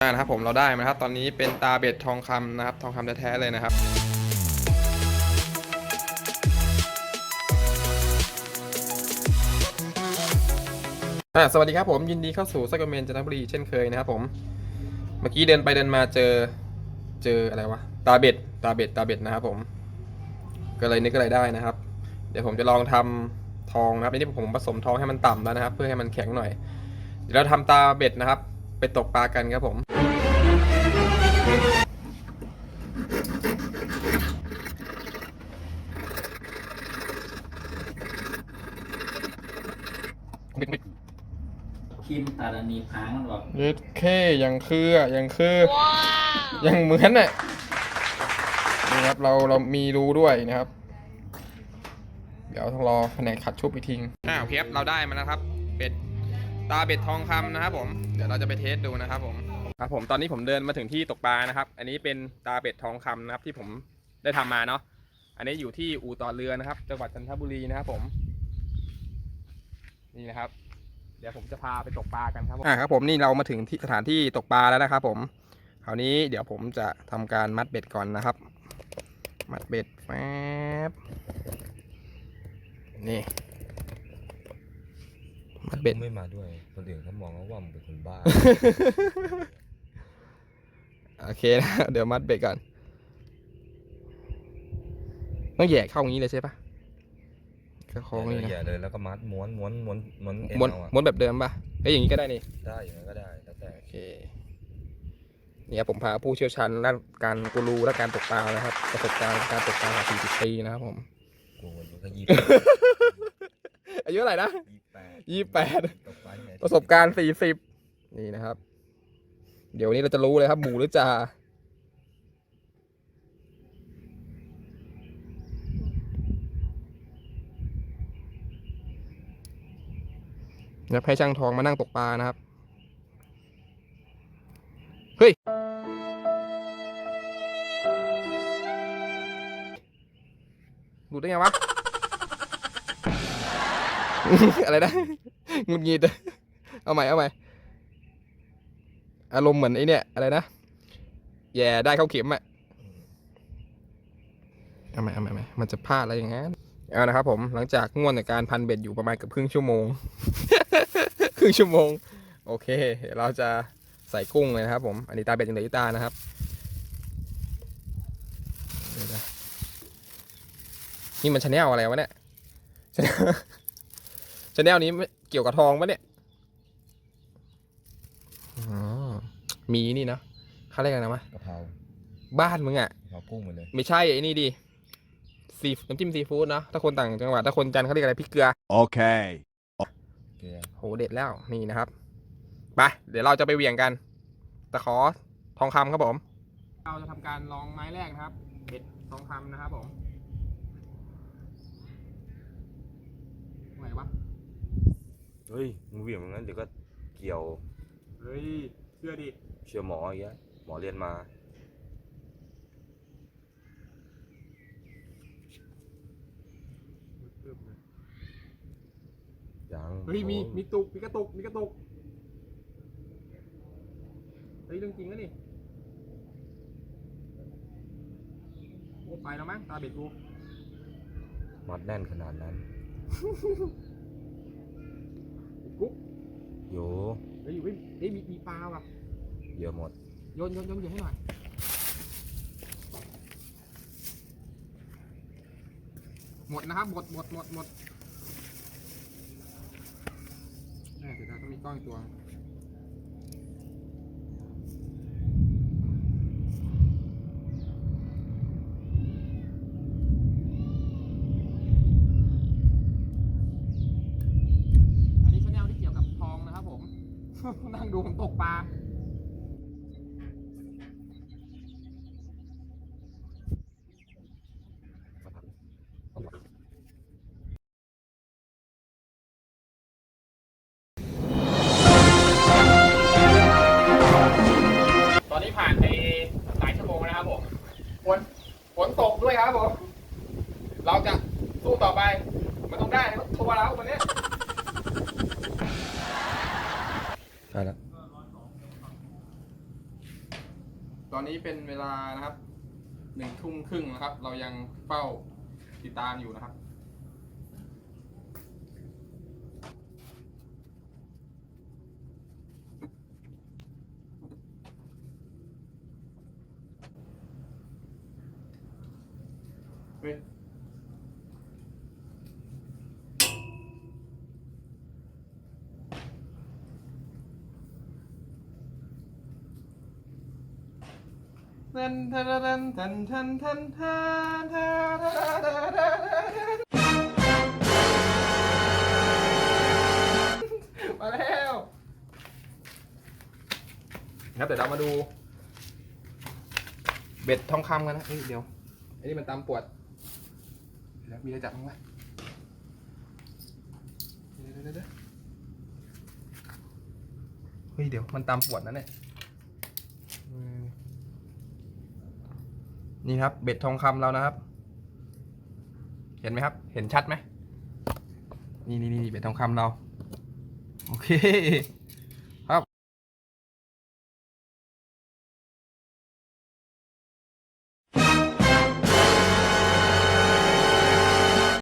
นะครับผมเราได้นะครับ ตอนนี้เป็นตาเบ็ดทองคำนะครับ ทองคำแท้ๆเลยนะครับ สวัสดีครับผมยินดีเข้าสู่ซักเมนจันทบุรีเช่นเคยนะครับผม เมื่อกี้เดินไปเดินมาเจอเจออะไรวะตาเบ็ดตาเบ็ดตาเบ็ดนะครับผม ก็เลยนึกอะไรได้นะครับ เดี๋ยวผมจะลองทำทองนะครับอันนี้ผมผสมทองให้มันต่ำแล้วนะครับ เพื่อให้มันแข็งหน่อย เดี๋ยวเราทำตาเบ็ดนะครับ ไปตกปลากันครับผม คิมตาดานีพังมันบอกยึดเคยังคืออะยังคือยังเหมือนน่ะนี่ครับเราเรามีรูด้วยนะครับ เดี๋ยวต้องรอแผนกขัดชุบอีกทีอ้าวเพียบเราได้มาแล้วครับเป็ด ตาเบ็ดทองคำนะครับผม เดี๋ยวเราจะไปเทสดูนะครับผม ครับผมตอนนี้ผมเดินมาถึงที่ตกปลานะครับ อันนี้เป็นตาเบ็ดทองคำนะครับที่ผมได้ทำมาเนาะ อันนี้อยู่ที่อู่ต่อเรือนะครับ จังหวัดจันทบุรีนะครับผม นี่นะครับ เดี๋ยวผมจะพาไปตกปลากันครับอ่าครับผมนี่เรามาถึงที่สถานที่ตกปลาแล้วนะครับ ผม คราวนี้เดี๋ยวผมจะทำการมัดเบ็ดก่อนนะครับ มัดเบ็ดแฟบนี่มัด เบ็ดไม่มาด้วย คนอื่นเขามองว่ามึงเป็นคนบ้า โอเคนะ เดี๋ยวมัดเบ็ดก่อน ต้องแหย่เข้าอย่างนี้เลยใช่ปะก็คล้องนี่นะอย่าเลยแล้วก็มัดม้วนม้วนม้วนม้วนเอ็นม้วนเอาอะม้วนแบบเดิมปะเอ้ยอย่างนี้ก็ได้นี่ ได้อย่างนั้นก็ได้แล้วแต่โอเค เนี่ยผมพาผู้เชี่ยวชาญด้านการกูรูและการตกปลานะครับ ประสบการณ์การตกปลา40 ปีนะครับผม กูอายุแค่ยี่ อายุเท่าไหร่นะยี่แปด28ตกไปไหนประสบการณ์40นี่นะครับ เดี๋ยวนี้เราจะรู้เลยครับหมูหรือจ่านะครับให้ช่างทองมานั่งตกปลานะครับ เฮ้ยหลุดได้ไงวะ อะไรนะงุดหงิดเอาใหม่เอาใหม่อารมณ์เหมือนไอเนี่ยอะไรนะแย่ได้เข้าเข็มอะเอาใหม่เอาใหม่ใหม่มันจะพลาดอะไรอย่างงั้นเอานะครับผมหลังจากง่วนในการพันเบ็ดอยู่ประมาณเกือบครึ่งชั่วโมง ครึ่งชั่วโมง โอเคเดี๋ยวเราจะใส่กุ้งเลยนะครับผม อันนี้ตาเบ็ดยังเหลืออีกตานะครับนี่มันชแนลอะไรวะเนี่ย ชาแนลชาแนลนี้ไม่เกี่ยวกับทองปะเนี่ยอ๋อมีนี่นะเขาเรียกอะไรนะวะกะเพราบ้านมึงอะกะเพรากุ้งหมดเลย ไม่ใช่ไอ้นี่ดิซีน้ำจิ้มซีฟู้ดเนอะถ้าคนต่างจังหวัดถ้าคนจันทร์เขาเรียกอะไรพริกเกลือ Okay. เกลือโหเด็ดแล้วนี่นะครับไปเดี๋ยวเราจะไปเหวี่ยงกันตะขอทองคำครับผม เราจะทำการลองไม้แรกนะครับเบ็ดทองคำนะครับผมไหวปะ เฮ้ยมึงเหวี่ยงอย่างนั้นเดี๋ยวก็เกี่ยวเฮ้ยเชื่อดิเชื่อหมออย่างเงี้ยหมอเรียนมายังเฮ้ยมีโอ้มีตุกมีกระตุกมีกระตุกเฮ้ยเรื่องจริงนะนี่โอ้ไปแล้วมั้งตาเบ็ดกูมัดแน่นขนาดนั้นกุ๊ก โยเฮ้ยเฮ้ยเฮ้ยมีมีปลาว่ะเยอะหมด โยนโยนโยนเหยื่อให้หน่อยหมดนะครับหมดหมดหมดหมดแน่เดี๋ยวเราต้องมีกล้องอีกตัว นั่งดูผมตกปลาตอนนี้ผ่านไปหลายชั่วโมงแล้วนะครับผมฝนฝนตกด้วยครับผม เราจะสู้ต่อไป มันต้องได้นะทัวร์แล้ววันนี้ ช่แล้วตอนนี้เป็นเวลานะครับหนึ่งทุ่มครึ่งนะครับ เรายังเฝ้าติดตามอยู่นะครับ ทันทันทันทันทันทันทันมาแล้วครับเดี๋ยวเรามาดู เบ็ดทองคำกันนะเอ้ยเดี๋ยวไอ้นี่มันตามปวดเดี๋ยวมีอะไรจับมั้างวะเดี๋ยวเดี๋ยวเดี๋ยวเดี๋ยวเฮ้ยเดี๋ยวมันตามปวดนะเนี่ยอืม นี่ครับ เบ็ดทองคำเรานะครับ เห็นไหมครับ เห็นชัดไหมนี่นี่นี่เบ็ดทองคำเรา โอเค